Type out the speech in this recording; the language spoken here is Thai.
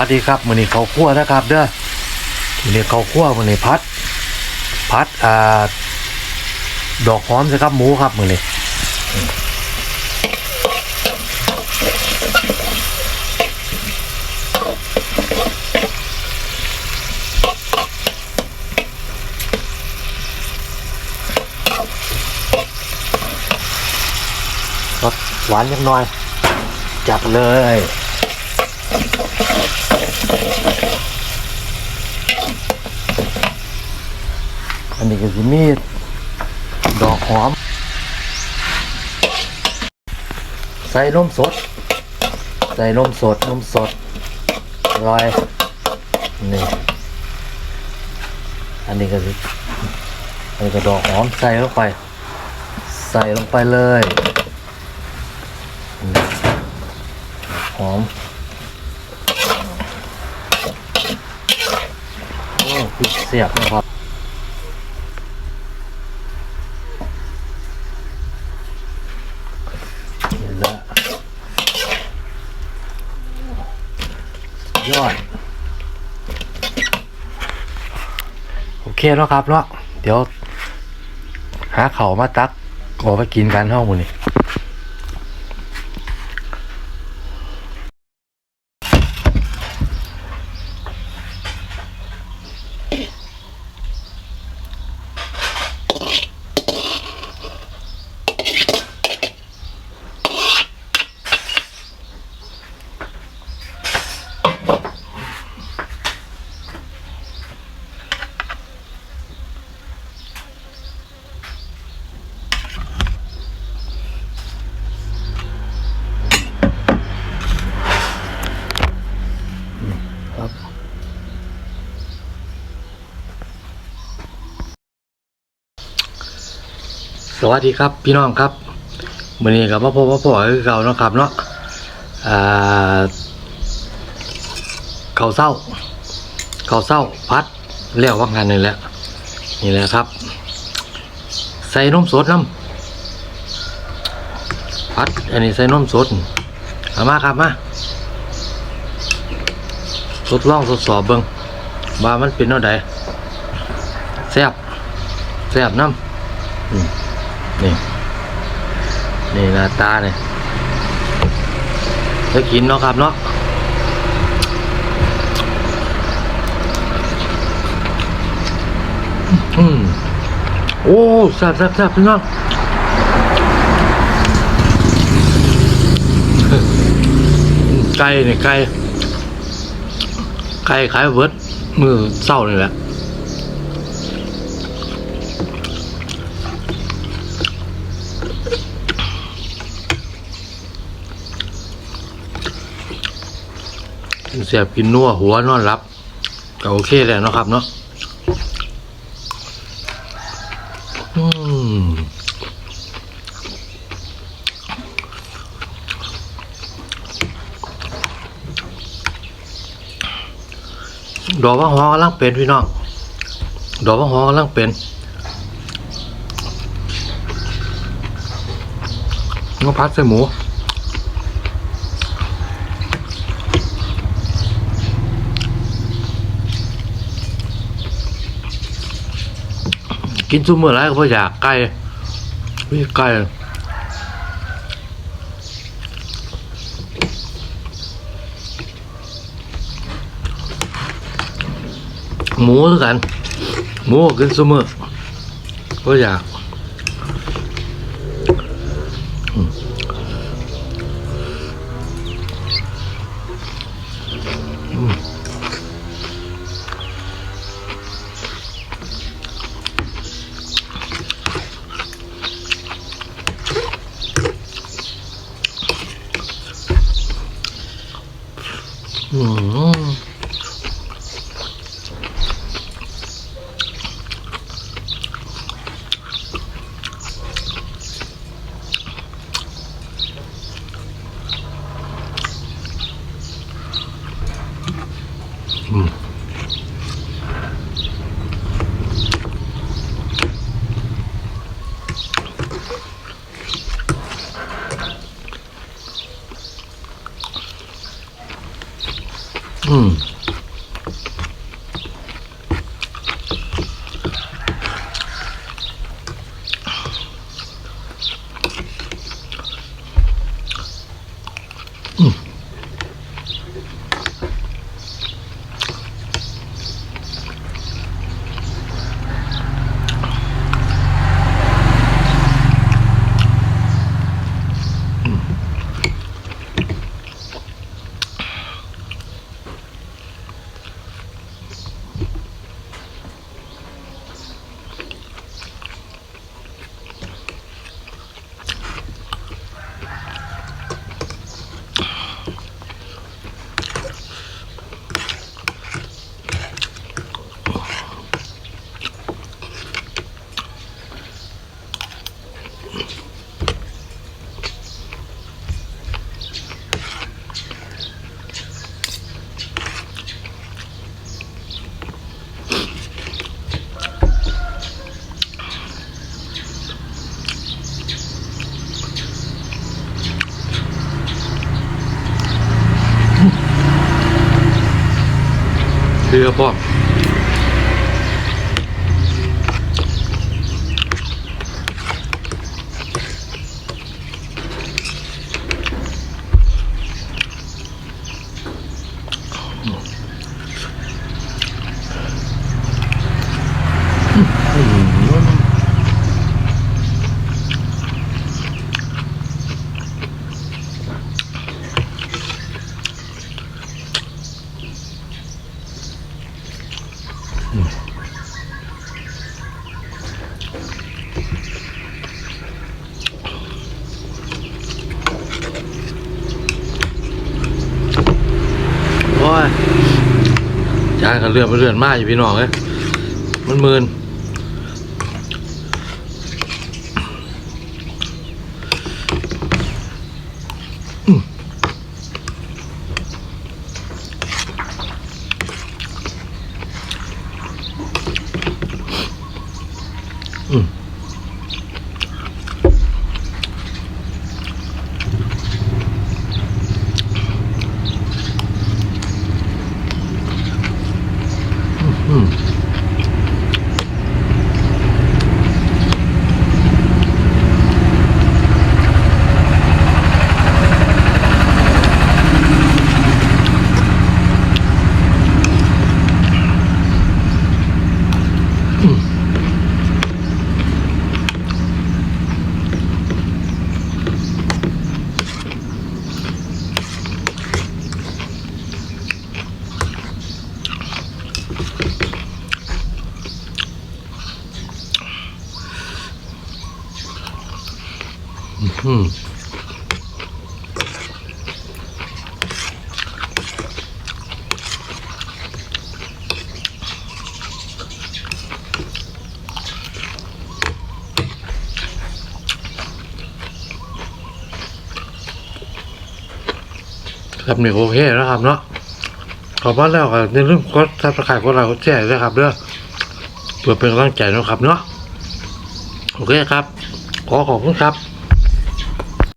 วัสดีครับมือนี้เขาวคั่วนะครับ เด้อมือนี้เขาวคั่วมือนี้พัด พัดอ่าดอกหอมสิครับหมูครับมือนี้รสหวานนิดหน่อย จัดเลย อันนี้ก็สิมีดอกหอม ใส่นมสด ใส่นมสดนมสดลอยนี่อันนี้ก็สิอันนี้ก็ดอกหอมใส่ลงไป ใส่ลงไปเลยหอม โอ้คือ เสียบนะครับและสุดยอด โอเคแล้วครับเนาะเดี๋ยว หาเขามาตักออกไปกินกันห้องมูนี่ สวัสดีครับพี่น้องครับมื่อนี้กับพ่อพ่อพ่อพ่อคือเก่าเนาะครับเนาะอ่าเขาเศร้า เขาเศร้าพัดเลี้ยวว่างานนี่แหละนี่แหละครับ ใส่นมสดน้ำพัดอันนี้ใส่นมสดเอามาครับมาทดลองทดสอบเบิ่งว่ามันเป็นเท่าใดแซ่บแซ่บน้ำ นี่ นี่หน้าตาเนี่ยจะกินเนาะครับเนาะอืมโอ้แซ่บแซ่บแซ่บพี่น้องไก่เนี่ยไก่ไก่ขายเวิร์ดมือเศร้านี่แหละ เสียบกินนัวหัวนอนรับก็โอเคแหละเนาะครับเนาะดอกว่าหอกำลังเป็นพี่น้อง ดอกว่าหอกำลังเป็นก็พัดใส่หมู กินซุมื้อไรก็บ่อยากไก่มีไก่หมูคือกัน หมูกินซุมื้อบ่อยาก อื เรือพ่อม โอ้ยจานกันเลื่อนไปเลื่อนมาอยู่พี่น้องเอ้ยมันมืน อื ครับนี่โอเคแล้วครับเนาะขอบคุณแล้วครับในเรื่องกดซับสไครต์กดไลค์กดแชร์ด้วยครับเด้อเพื่อเป็นกำลังใจนะครับเนาะโอเคครับ ขอขอบคุณครับ